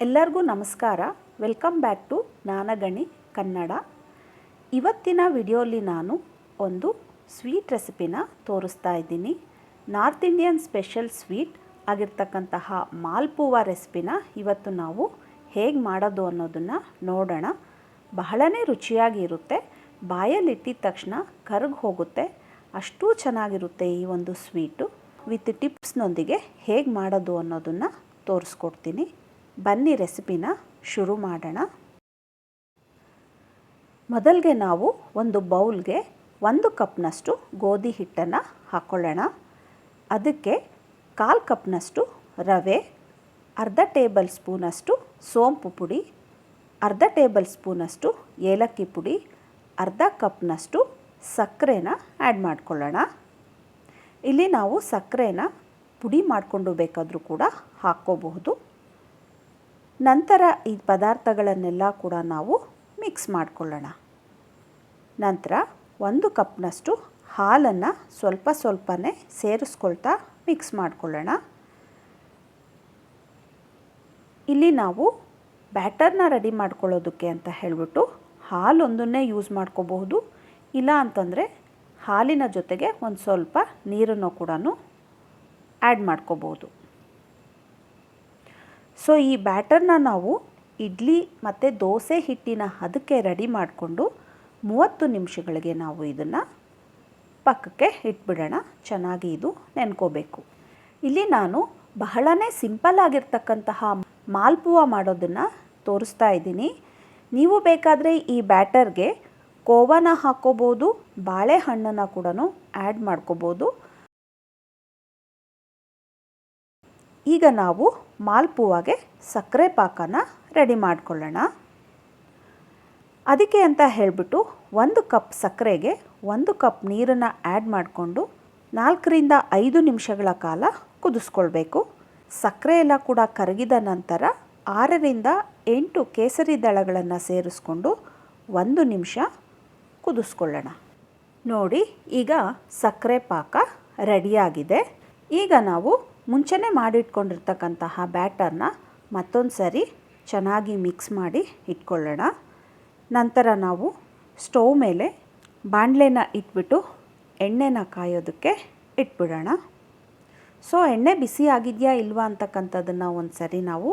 ಎಲ್ಲರಿಗೂ ನಮಸ್ಕಾರ. Welcome back to Jnanagani Kannada ಇವತ್ತಿನ ವಿಡಿಯೋಲಿ ನಾನು ಒಂದು ಸ್ವೀಟ್ ರೆಸಿಪಿನ ತೋರಿಸ್ತಾ ಇದ್ದೀನಿ. ನಾರ್ತ್ ಇಂಡಿಯನ್ ಸ್ಪೆಷಲ್ ಸ್ವೀಟ್ ಆಗಿರ್ತಕ್ಕಂತಹ ಮಾಲ್ಪೂವ ರೆಸಿಪಿನ ಇವತ್ತು ನಾವು ಹೇಗೆ ಮಾಡೋದು ಅನ್ನೋದನ್ನು ನೋಡೋಣ. ಬಹಳನೇ ರುಚಿಯಾಗಿರುತ್ತೆ ಬಾಯಲ್ಲಿಟ್ಟಿದ ತಕ್ಷಣ ಕರಗಿ ಹೋಗುತ್ತೆ. ಅಷ್ಟು ಚೆನ್ನಾಗಿರುತ್ತೆ ಈ ಒಂದು ಸ್ವೀಟು ವಿತ್ ಟಿಪ್ಸ್ನೊಂದಿಗೆ ಹೇಗೆ ಮಾಡೋದು ಅನ್ನೋದನ್ನು ತೋರಿಸ್ಕೊಡ್ತೀನಿ. ಬನ್ನಿ ರೆಸಿಪಿನ ಶುರು ಮಾಡೋಣ. ಮೊದಲಿಗೆ ನಾವು ಒಂದು ಬೌಲ್ಗೆ ಒಂದು ಕಪ್ನಷ್ಟು ಗೋಧಿ ಹಿಟ್ಟನ್ನು ಹಾಕ್ಕೊಳ್ಳೋಣ ಅದಕ್ಕೆ ಕಾಲು ಕಪ್ನಷ್ಟು ರವೆ, ಅರ್ಧ ಟೇಬಲ್ ಸ್ಪೂನಷ್ಟು ಸೋಂಪು ಪುಡಿ, ಅರ್ಧ ಟೇಬಲ್ ಸ್ಪೂನಷ್ಟು ಏಲಕ್ಕಿ ಪುಡಿ, ಅರ್ಧ ಕಪ್ನಷ್ಟು ಸಕ್ಕರೆನ ಆ್ಯಡ್ ಮಾಡ್ಕೊಳ್ಳೋಣ. ಇಲ್ಲಿ ನಾವು ಸಕ್ಕರೆನ ಪುಡಿ ಮಾಡಿಕೊಂಡು ಬೇಕಾದರೂ ಕೂಡ ಹಾಕ್ಕೋಬಹುದು. ನಂತರ ಈ ಪದಾರ್ಥಗಳನ್ನೆಲ್ಲ ಕೂಡ ನಾವು ಮಿಕ್ಸ್ ಮಾಡಿಕೊಳ್ಳೋಣ. ನಂತರ ಒಂದು ಕಪ್ನಷ್ಟು ಹಾಲನ್ನು ಸ್ವಲ್ಪ ಸ್ವಲ್ಪನೇ ಸೇರಿಸ್ಕೊಳ್ತಾ ಮಿಕ್ಸ್ ಮಾಡಿಕೊಳ್ಳೋಣ. ಇಲ್ಲಿ ನಾವು ಬ್ಯಾಟರ್ನ ರೆಡಿ ಮಾಡ್ಕೊಳ್ಳೋದಕ್ಕೆ ಅಂತ ಹೇಳಿಬಿಟ್ಟು ಹಾಲೊಂದನ್ನೇ ಯೂಸ್ ಮಾಡ್ಕೋಬಹುದು. ಇಲ್ಲ ಅಂತಂದರೆ ಹಾಲಿನ ಜೊತೆಗೆ ಒಂದು ಸ್ವಲ್ಪ ನೀರನ್ನು ಕೂಡ ಆ್ಯಡ್ ಮಾಡ್ಕೋಬೋದು ಸೊ ಈ ಬ್ಯಾಟರ್ನ ನಾವು ಇಡ್ಲಿ ಮತ್ತು ದೋಸೆ ಹಿಟ್ಟಿನ ಹದಕ್ಕೆ ರೆಡಿ ಮಾಡಿಕೊಂಡು ಮೂವತ್ತು ನಿಮಿಷಗಳಿಗೆ ನಾವು ಇದನ್ನು ಪಕ್ಕಕ್ಕೆ ಇಟ್ಬಿಡೋಣ. ಚೆನ್ನಾಗಿ ಇದು ನೆನ್ಕೋಬೇಕು. ಇಲ್ಲಿ ನಾನು ಬಹಳನೇ ಸಿಂಪಲ್ ಆಗಿರ್ತಕ್ಕಂತಹ ಮಾಲ್ಪುವ ಮಾಡೋದನ್ನು ತೋರಿಸ್ತಾ ಇದ್ದೀನಿ. ನೀವು ಬೇಕಾದರೆ ಈ ಬ್ಯಾಟರ್ಗೆ ಕೋವನ ಹಾಕೋಬೋದು, ಬಾಳೆಹಣ್ಣನ್ನು ಕೂಡ ಆ್ಯಡ್ ಮಾಡ್ಕೋಬೋದು. ಈಗ ನಾವು ಮಾಲ್ಪುವಾಗೆ ಸಕ್ಕರೆ ಪಾಕನ ರೆಡಿ ಮಾಡಿಕೊಳ್ಳೋಣ. ಅದಕ್ಕೆ ಅಂತ ಹೇಳಿಬಿಟ್ಟು ಒಂದು ಕಪ್ ಸಕ್ಕರೆಗೆ ಒಂದು ಕಪ್ ನೀರನ್ನು ಆ್ಯಡ್ ಮಾಡಿಕೊಂಡು ನಾಲ್ಕರಿಂದ ಐದು ನಿಮಿಷಗಳ ಕಾಲ ಕುದಿಸ್ಕೊಳ್ಬೇಕು. ಸಕ್ಕರೆ ಎಲ್ಲ ಕೂಡ ಕರಗಿದ ನಂತರ ಆರರಿಂದ ಎಂಟು ಕೇಸರಿ ದಳಗಳನ್ನು ಸೇರಿಸ್ಕೊಂಡು ಒಂದು ನಿಮಿಷ ಕುದಿಸ್ಕೊಳ್ಳೋಣ. ನೋಡಿ, ಈಗ ಸಕ್ಕರೆ ಪಾಕ ರೆಡಿಯಾಗಿದೆ. ಈಗ ನಾವು ಮುಂಚೆನೇ ಮಾಡಿಟ್ಕೊಂಡಿರ್ತಕ್ಕಂತಹ ಬ್ಯಾಟರ್ನ ಮತ್ತೊಂದು ಸರಿ ಚೆನ್ನಾಗಿ ಮಿಕ್ಸ್ ಮಾಡಿ ಇಟ್ಕೊಳ್ಳೋಣ. ನಂತರ ನಾವು ಸ್ಟೋವ್ ಮೇಲೆ ಬಾಣಲೆನ ಇಟ್ಬಿಟ್ಟು ಎಣ್ಣೆನ ಕಾಯೋದಕ್ಕೆ ಇಟ್ಬಿಡೋಣ. ಸೊ, ಎಣ್ಣೆ ಬಿಸಿ ಆಗಿದೆಯಾ ಇಲ್ವಾ ಅಂತಕ್ಕಂಥದ್ದನ್ನು ಒಂದು ಸರಿ ನಾವು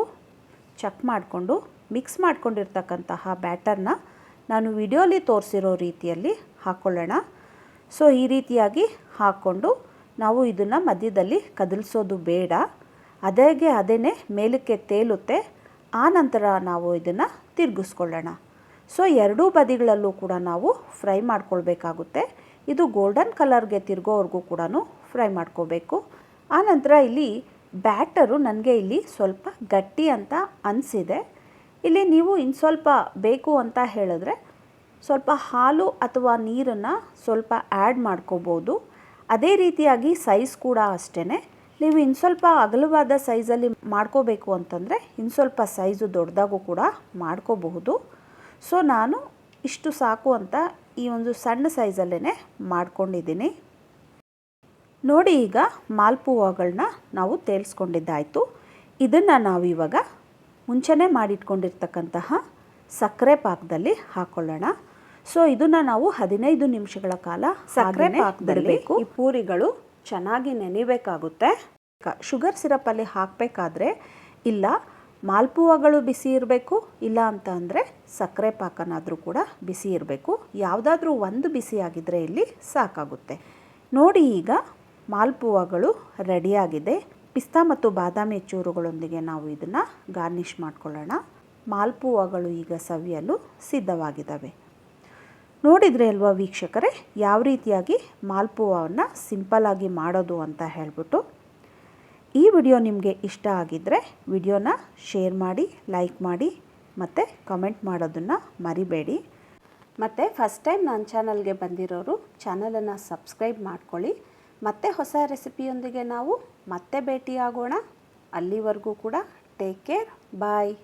ಚೆಕ್ ಮಾಡಿಕೊಂಡು, ಮಿಕ್ಸ್ ಮಾಡ್ಕೊಂಡಿರ್ತಕ್ಕಂತಹ ಬ್ಯಾಟರ್ನ ನಾನು ವಿಡಿಯೋಲಿ ತೋರಿಸಿರೋ ರೀತಿಯಲ್ಲಿ ಹಾಕ್ಕೊಳ್ಳೋಣ ಸೊ, ಈ ರೀತಿಯಾಗಿ ಹಾಕ್ಕೊಂಡು ನಾವು ಇದನ್ನು ಮಧ್ಯದಲ್ಲಿ ಕದಲಿಸೋದು ಬೇಡ. ಅದೇಗೆ ಅದೇ ಮೇಲಕ್ಕೆ ತೇಲುತ್ತೆ. ಆ ನಂತರ ನಾವು ಇದನ್ನು ತಿರುಗಿಸ್ಕೊಳ್ಳೋಣ. ಸೊ ಎರಡೂ ಬದಿಗಳಲ್ಲೂ ಕೂಡ ನಾವು ಫ್ರೈ ಮಾಡ್ಕೊಳ್ಬೇಕಾಗುತ್ತೆ. ಇದು ಗೋಲ್ಡನ್ ಕಲರ್ಗೆ ತಿರುಗೋವರೆಗೂ ಕೂಡ ಫ್ರೈ ಮಾಡ್ಕೋಬೇಕು. ಆನಂತರ ಇಲ್ಲಿ ಬ್ಯಾಟರು ನನಗೆ ಇಲ್ಲಿ ಸ್ವಲ್ಪ ಗಟ್ಟಿ ಅಂತ ಅನಿಸಿದೆ. ಇಲ್ಲಿ ನೀವು ಇನ್ನು ಸ್ವಲ್ಪ ಬೇಕು ಅಂತ ಹೇಳಿದ್ರೆ ಸ್ವಲ್ಪ ಹಾಲು ಅಥವಾ ನೀರನ್ನು ಸ್ವಲ್ಪ ಆ್ಯಡ್ ಮಾಡ್ಕೋಬೋದು. ಅದೇ ರೀತಿಯಾಗಿ ಸೈಜ್ ಕೂಡ ಅಷ್ಟೇ ನೀವು ಇನ್ನು ಸ್ವಲ್ಪ ಅಗಲವಾದ ಸೈಜಲ್ಲಿ ಮಾಡ್ಕೋಬೇಕು ಅಂತಂದರೆ ಇನ್ನು ಸ್ವಲ್ಪ ಸೈಜು ದೊಡ್ಡದಾಗೂ ಕೂಡ ಮಾಡ್ಕೋಬಹುದು. ಸೊ ನಾನು ಇಷ್ಟು ಸಾಕು ಅಂತ ಈ ಒಂದು ಸಣ್ಣ ಸೈಜಲ್ಲೇ ಮಾಡ್ಕೊಂಡಿದ್ದೀನಿ. ನೋಡಿ ಈಗ ಮಾಲ್ಪುವಗಳನ್ನ ನಾವು ತೇಲ್ಸ್ಕೊಂಡಿದ್ದಾಯಿತು. ಇದನ್ನು ನಾವು ಇವಾಗ ಮುಂಚೆನೇ ಮಾಡಿಟ್ಕೊಂಡಿರ್ತಕ್ಕಂತಹ ಸಕ್ಕರೆ ಪಾಕದಲ್ಲಿ ಹಾಕ್ಕೊಳ್ಳೋಣ ಸೊ ಇದನ್ನು ನಾವು ಹದಿನೈದು ನಿಮಿಷಗಳ ಕಾಲ ಸಕ್ಕರೆ ಪಾಕದಲ್ಲಿ ಈ ಪೂರಿಗಳು ಚೆನ್ನಾಗಿ ನೆನಿಬೇಕಾಗುತ್ತೆ. ಶುಗರ್ ಸಿರಪಲ್ಲಿ ಹಾಕಬೇಕಾದ್ರೆ ಇಲ್ಲ ಮಾಲ್ಪುವಗಳು ಬಿಸಿ ಇರಬೇಕು ಇಲ್ಲ ಅಂತ ಅಂದರೆ ಸಕ್ಕರೆ ಪಾಕನಾದರೂ ಕೂಡ ಬಿಸಿ ಇರಬೇಕು. ಯಾವುದಾದ್ರೂ ಒಂದು ಬಿಸಿ ಆಗಿದ್ದರೆ ಇಲ್ಲಿ ಸಾಕಾಗುತ್ತೆ. ನೋಡಿ ಈಗ ಮಾಲ್ಪುವಗಳು ರೆಡಿಯಾಗಿದೆ. ಪಿಸ್ತಾ ಮತ್ತು ಬಾದಾಮಿ ಚೂರುಗಳೊಂದಿಗೆ ನಾವು ಇದನ್ನು ಗಾರ್ನಿಷ್ ಮಾಡ್ಕೊಳ್ಳೋಣ. ಮಾಲ್ಪುವಗಳು ಈಗ ಸವಿಯಲು ಸಿದ್ಧವಾಗಿದ್ದಾವೆ. ನೋಡಿದರೆ ಅಲ್ವಾ ವೀಕ್ಷಕರೇ, ಯಾವ ರೀತಿಯಾಗಿ ಮಾಲ್ಪುವವನ್ನು ಸಿಂಪಲ್ಲಾಗಿ ಮಾಡೋದು ಅಂತ ಹೇಳಿಬಿಟ್ಟು. ಈ ವಿಡಿಯೋ ನಿಮಗೆ ಇಷ್ಟ ಆಗಿದ್ದರೆ ವಿಡಿಯೋನ ಶೇರ್ ಮಾಡಿ, ಲೈಕ್ ಮಾಡಿ, ಮತ್ತು ಕಮೆಂಟ್ ಮಾಡೋದನ್ನು ಮರಿಬೇಡಿ. ಮತ್ತು ಫಸ್ಟ್ ಟೈಮ್ ನನ್ನ ಚಾನಲ್ಗೆ ಬಂದಿರೋರು ಚಾನಲನ್ನು ಸಬ್ಸ್ಕ್ರೈಬ್ ಮಾಡ್ಕೊಳ್ಳಿ. ಮತ್ತೆ ಹೊಸ ರೆಸಿಪಿಯೊಂದಿಗೆ ನಾವು ಮತ್ತೆ ಭೇಟಿಯಾಗೋಣ. ಅಲ್ಲಿವರೆಗೂ ಕೂಡ ಟೇಕ್ ಕೇರ್, ಬಾಯ್.